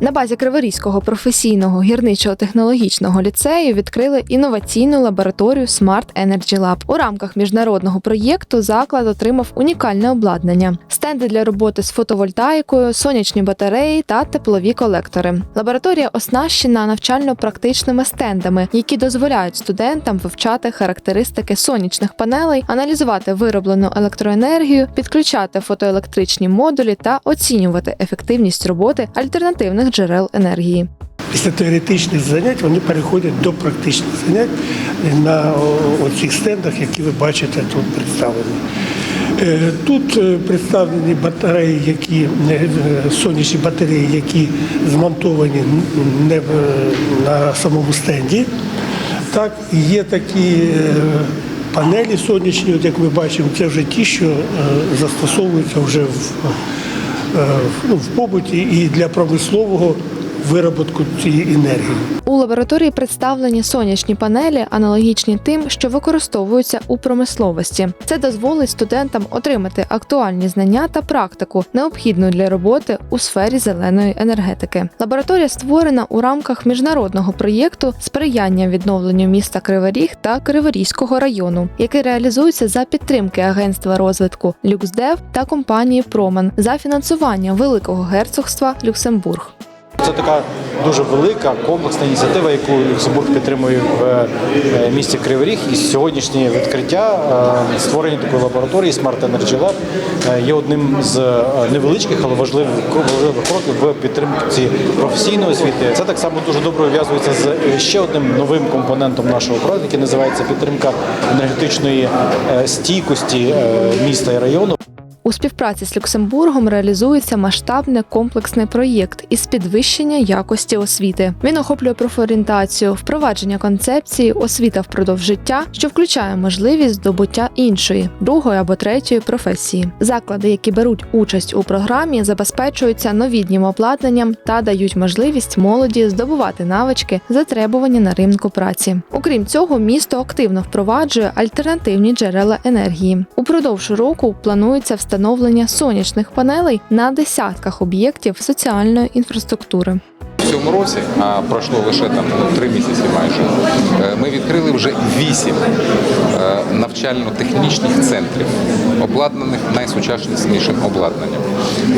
На базі Криворізького професійного гірничо-технологічного ліцею відкрили інноваційну лабораторію Smart Energy Lab. У рамках міжнародного проєкту заклад отримав унікальне обладнання: стенди для роботи з фотовольтаїкою, сонячні батареї та теплові колектори. Лабораторія оснащена навчально-практичними стендами, які дозволяють студентам вивчати характеристики сонячних панелей, аналізувати вироблену електроенергію, підключати фотоелектричні модулі та оцінювати ефективність роботи альтернативних джерел енергії. Після теоретичних занять вони переходять до практичних занять на оцих стендах, які ви бачите тут представлені. Е, Тут е, представлені батареї, які е, сонячні батареї, які змонтовані не на самому стенді. Так, є такі панелі сонячні, от як ми бачимо, це вже ті, що застосовуються вже в, ну, в побуті і для промислового вироботку цієї енергії. У лабораторії представлені сонячні панелі, аналогічні тим, що використовуються у промисловості. Це дозволить студентам отримати актуальні знання та практику, необхідну для роботи у сфері зеленої енергетики. Лабораторія створена у рамках міжнародного проєкту сприяння відновленню міста Кривий Ріг та Криворізького району, який реалізується за підтримки Агентства розвитку Люксдев та компанії Проман за фінансування Великого герцогства Люксембург. Це така дуже велика комплексна ініціатива, яку Люксембург підтримує в е, місті Кривий Ріг. І сьогоднішнє відкриття е, створення такої лабораторії Smart Energy Lab е, є одним з невеличких, але важливих кроків в підтримці професійної освіти. Це так само дуже добре ув'язується з ще одним новим компонентом нашого проекту, який називається підтримка енергетичної стійкості міста і району. У співпраці з Люксембургом реалізується масштабний комплексний проєкт із підвищення якості освіти. Він охоплює профорієнтацію, впровадження концепції, освіта впродовж життя, що включає можливість здобуття іншої, другої або третьої професії. Заклади, які беруть участь у програмі, забезпечуються новітнім обладнанням та дають можливість молоді здобувати навички, затребувані на ринку праці. Окрім цього, місто активно впроваджує альтернативні джерела енергії. Упродовж року планується встановлення сонячних панелей на десятках об'єктів соціальної інфраструктури. В цьому році, а пройшло лише там ну, три місяці майже, е, ми відкрили вже вісім е, навчально-технічних центрів, обладнаних найсучаснішим обладнанням.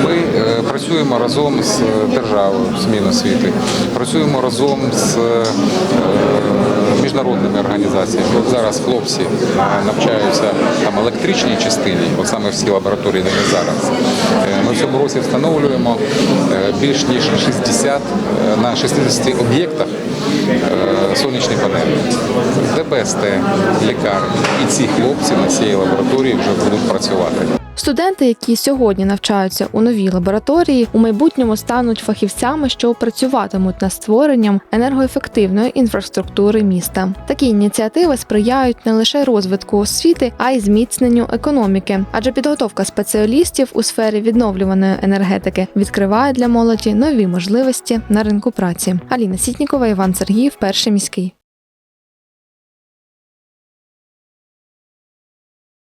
Ми е, працюємо разом з державою, з Міносвіти, працюємо разом з міжнародними організаціями. От зараз хлопці е, навчаються там електричній частині, от саме в цій лабораторії, де ми зараз. Е, Ми в цьому році встановлюємо е, більш ніж 60 е, на 60 об'єктах сонячні панелі. ДБСТ, лікарні. І ці хлопці на цій лабораторії вже будуть працювати. Студенти, які сьогодні навчаються у новій лабораторії, у майбутньому стануть фахівцями, що працюватимуть над створенням енергоефективної інфраструктури міста. Такі ініціативи сприяють не лише розвитку освіти, а й зміцненню економіки, адже підготовка спеціалістів у сфері відновлюваної енергетики відкриває для молоді нові можливості на ринку праці. Аліна Сітнікова, Іван Сергіїв, перший міський.